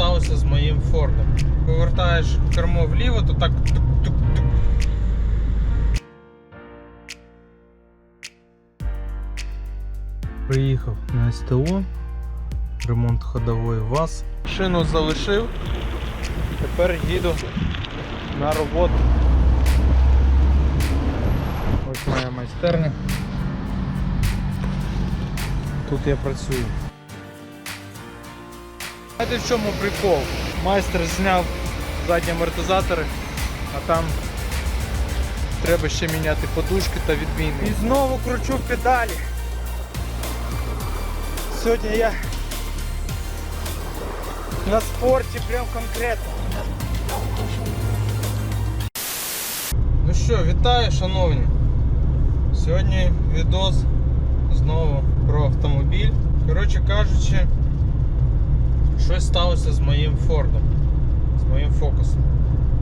сталося з моїм Фордом. Повертаєш кермо вліво, то так тук-тук-тук. Приїхав на СТО, ремонт ходової ВАЗ. Шину залишив. Тепер їду на роботу. Ось моя майстерня. Тут я працюю. Знаєте в чому прикол? Майстер зняв задні амортизатори, а там треба ще міняти подушки та відміни. І знову кручу педалі. Сьогодні я на спорті прям конкретно. Ну що, вітаю, шановні. Сьогодні відос знову про автомобіль. Коротше кажучи, щось сталося з моїм Фордом, з моїм фокусом.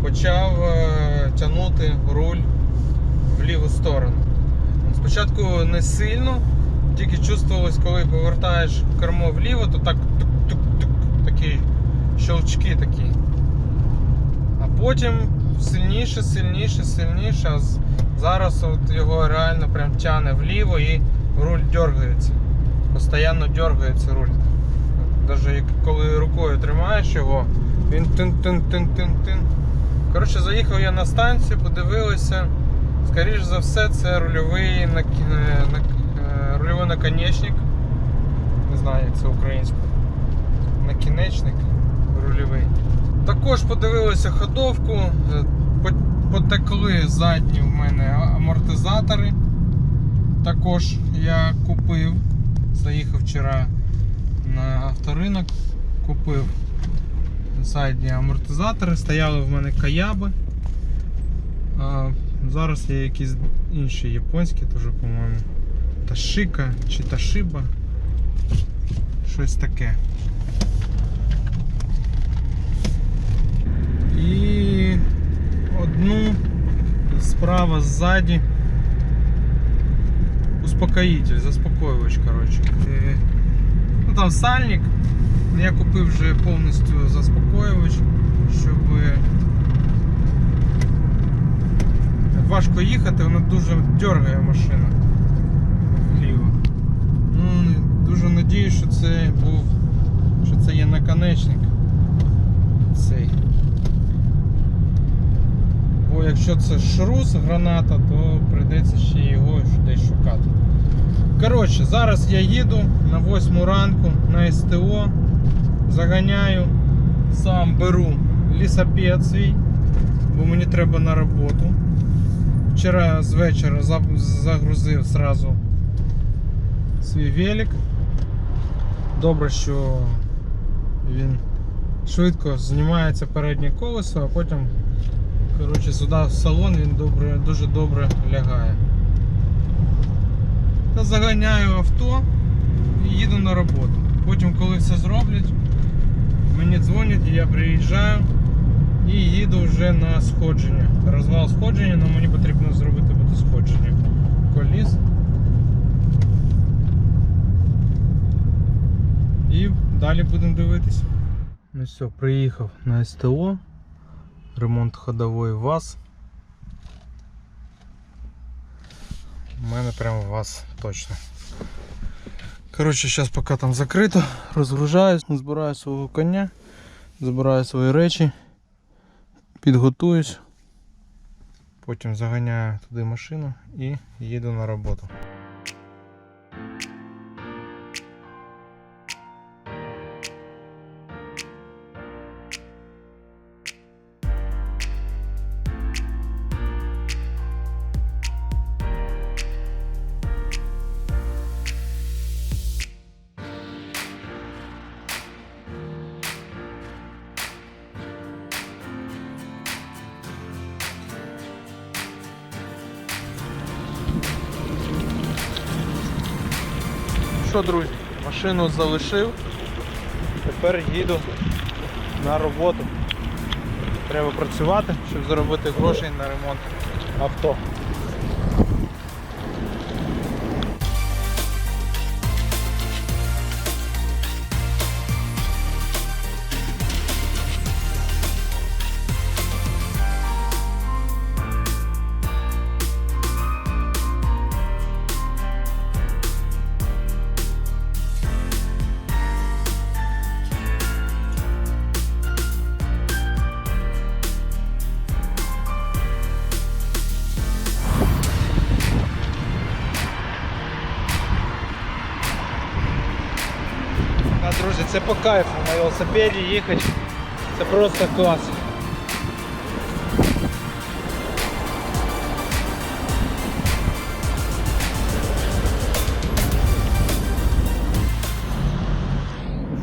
Почав е, тягнути руль в ліву сторону. Спочатку не сильно, тільки чувствувалось, коли повертаєш кермо вліво, то так тук-тук-тук, такі щелчки такі. А потім сильніше, сильніше, сильніше. А зараз от його реально прям тяне вліво і руль дергається. Постоянно дергається руль. Навіть коли рукою тримаєш його, він тин-тин-тин-тин-тин. Коротше, заїхав я на станцію, подивилися. Скоріше за все, це рульовий, нак... е, нак- е, рульовий наконечник. Не знаю, як це українською. Накінечник рульовий. Також подивилися ходовку, е, потекли задні в мене амортизатори. Також я купив, заїхав вчора на авторинок, купив задні амортизатори, стояли в мене каяби. А зараз є якісь інші японські, теж, по-моєму. Ташика чи Ташиба. Щось таке. І одну справа ззаді успокоїтель, заспокоювач, коротше. Ну там сальник. Я купив вже повністю заспокоювач, щоб важко їхати, вона дуже дергає машина вліво. Ну, дуже надію, що це був, що це є наконечник. Цей. Бо якщо це шрус, граната, то прийдеться ще його десь шукати. Коротше, зараз я їду на 8 ранку на СТО, заганяю, сам беру лісапед свій, бо мені треба на роботу. Вчора з вечора загрузив сразу свій велик. Добре, що він швидко знімається переднє колесо, а потім коротше, сюди в салон він добре, дуже добре лягає. Та заганяю авто і їду на роботу. Потім, коли все зроблять, мені дзвонять і я приїжджаю і їду вже на сходження. Розвал сходження, але мені потрібно зробити буде сходження коліс. І далі будемо дивитися. Ну все, приїхав на СТО. Ремонт ходової ВАЗ. У мене прямо вас точно. Коротше, зараз поки там закрито, розгружаюсь, збираю свого коня, збираю свої речі, підготуюсь, потім заганяю туди машину і їду на роботу. Що, друзі, машину залишив. Тепер їду на роботу. Треба працювати, щоб заробити грошей на ремонт авто. Це по кайфу на велосипеді їхати. Це просто клас.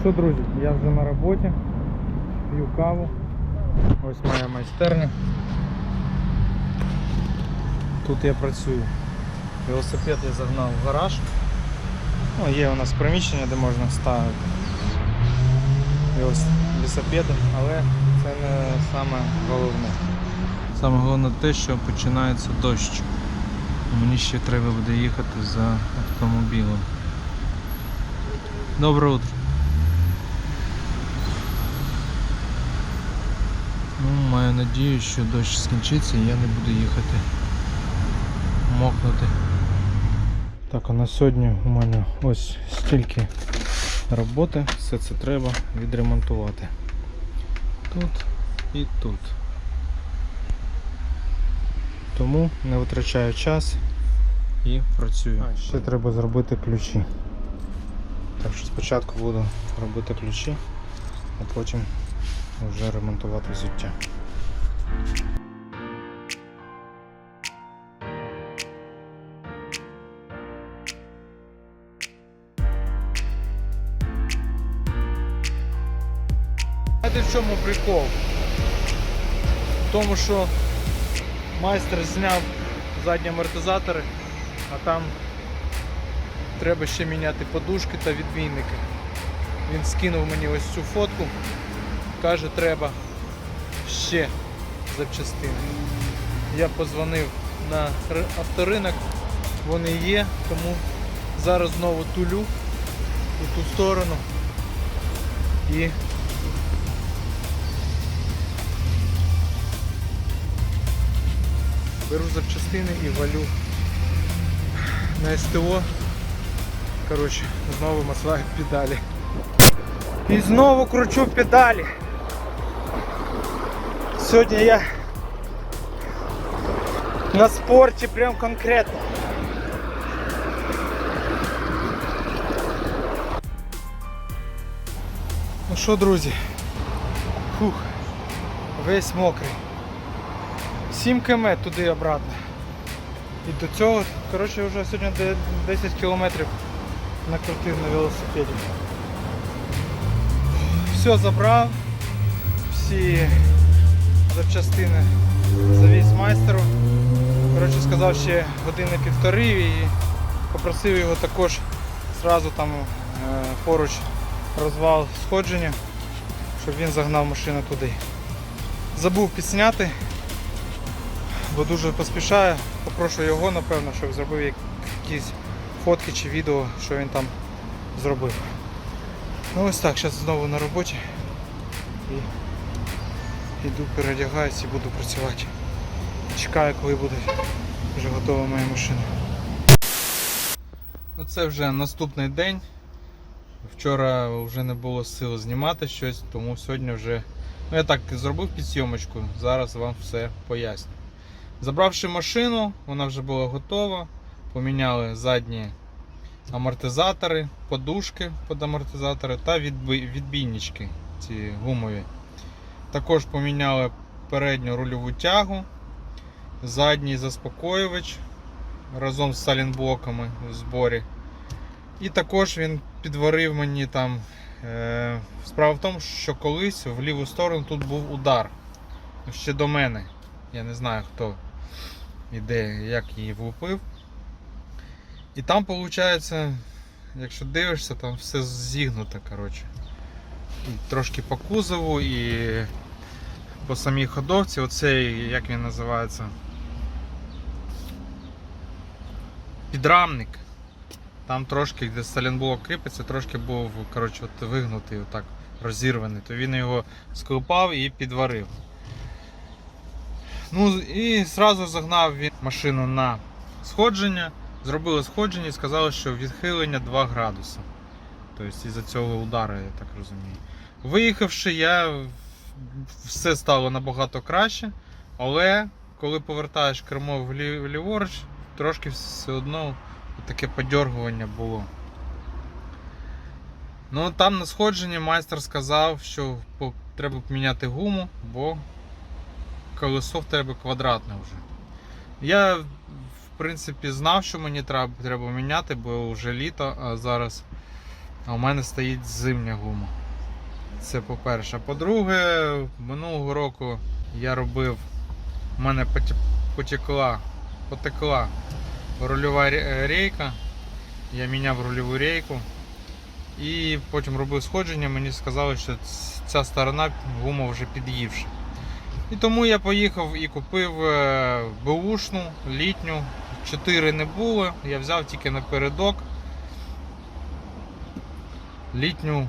Що, друзі, я вже на роботі, п'ю каву. Ось моя майстерня. Тут я працюю. Велосипед я загнав в гараж. Ну, є у нас приміщення, де можна ставити велос- велосипеди, але це не саме головне. Саме головне те, що починається дощ. Мені ще треба буде їхати за автомобілем. Доброе утро. Ну, маю надію, що дощ скінчиться і я не буду їхати мокнути. Так, а на сьогодні у мене ось стільки роботи, все це треба відремонтувати. Тут і тут. Тому не витрачаю час. І працюю. Ще треба зробити ключі. Так що спочатку буду робити ключі, а потім вже ремонтувати взуття. Чому прикол? В тому, що майстер зняв задні амортизатори, а там треба ще міняти подушки та відбійники. Він скинув мені ось цю фотку, каже, треба ще запчастини. Я позвонив на авторинок, вони є, тому зараз знову тулю у ту сторону і беру запчастини і валю на СТО. Коротше, знову масла педалі. І знову кручу педалі. Сьогодні я на спорті прям конкретно. Ну що, друзі? Фух, весь мокрий. 7 км туди і обратно. І до цього, коротше, вже сьогодні 10 кілометрів накрутив на велосипеді. Все забрав, всі запчастини завіз майстеру. Коротше, сказав ще години півтори і попросив його також зразу там е, поруч розвал сходження, щоб він загнав машину туди. Забув підсняти, бо дуже поспішаю. Попрошу його, напевно, щоб зробив якісь фотки чи відео, що він там зробив. Ну ось так, зараз знову на роботі і йду переодягаюсь і буду працювати. Чекаю, коли буде вже готова моя машина. Ну, Це вже наступний день. Вчора вже не було сил знімати щось, тому сьогодні вже. Ну, я так зробив підсйомочку, зараз вам все поясню. Забравши машину, вона вже була готова. Поміняли задні амортизатори, подушки під амортизатори та відбійнички ці гумові. Також поміняли передню рульову тягу, задній заспокоювач разом з салінблоками в зборі. І також він підварив мені там. Е, справа в тому, що колись в ліву сторону тут був удар. Ще до мене. Я не знаю хто і де, як її влупив. І там, виходить, якщо дивишся, там все зігнуто, коротше. І трошки по кузову і по самій ходовці, оцей, як він називається, підрамник. Там трошки, де салінблок кріпиться, трошки був коротше, от вигнутий, отак, розірваний. То він його склепав і підварив. Ну і одразу загнав він машину на сходження. Зробили сходження і сказали, що відхилення 2 градуси. Тобто із-за цього удару, я так розумію. Виїхавши, я все стало набагато краще, але коли повертаєш кермо влі- вліворуч, трошки все одно таке подьоргування було. Ну там на сходженні майстер сказав, що треба поміняти гуму, бо колесо в тебе квадратне вже. Я, в принципі, знав, що мені треба, треба міняти, бо вже літо, а зараз а у мене стоїть зимня гума. Це по-перше. По-друге, минулого року я робив, у мене потекла, потекла рульова рейка. Я міняв рульову рейку. І потім робив сходження, мені сказали, що ця сторона гума вже під'ївша. І тому я поїхав і купив е, беушну, літню. Чотири не було, я взяв тільки напередок літню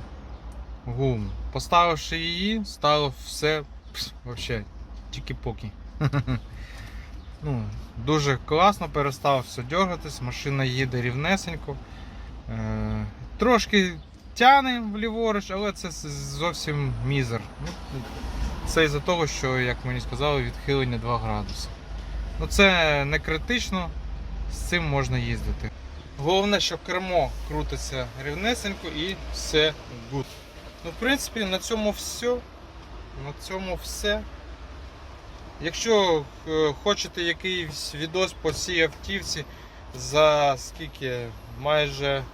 гуму. Поставивши її, стало все пс, вообще тільки поки. ну, дуже класно, перестав все дергатись, машина їде рівнесенько. Е, трошки тяне вліворуч, але це зовсім мізер. Це із-за того, що, як мені сказали, відхилення 2 градуси. Ну це не критично, з цим можна їздити. Головне, що кермо крутиться рівнесенько і все good. Ну, в принципі, на цьому все. На цьому все. Якщо е, хочете якийсь відос по цій автівці за скільки? Майже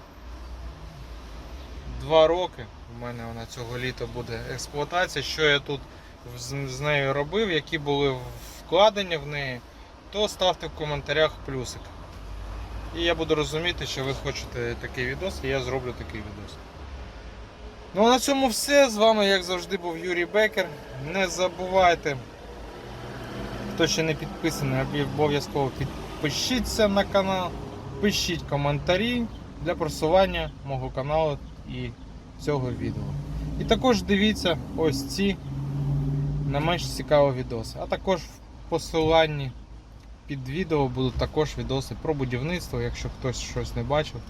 2 роки у мене вона цього літа буде експлуатація. Що я тут з, з нею робив, які були вкладення в неї, то ставте в коментарях плюсик. І я буду розуміти, що ви хочете такий відос, і я зроблю такий відос. Ну а на цьому все. З вами, як завжди, був Юрій Бекер. Не забувайте, хто ще не підписаний, обов'язково підпишіться на канал, пишіть коментарі для просування мого каналу і цього відео. І також дивіться ось ці не менш цікаві відоси. А також в посиланні під відео будуть також відоси про будівництво, якщо хтось щось не бачив,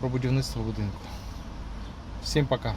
про будівництво будинку. Всім пока!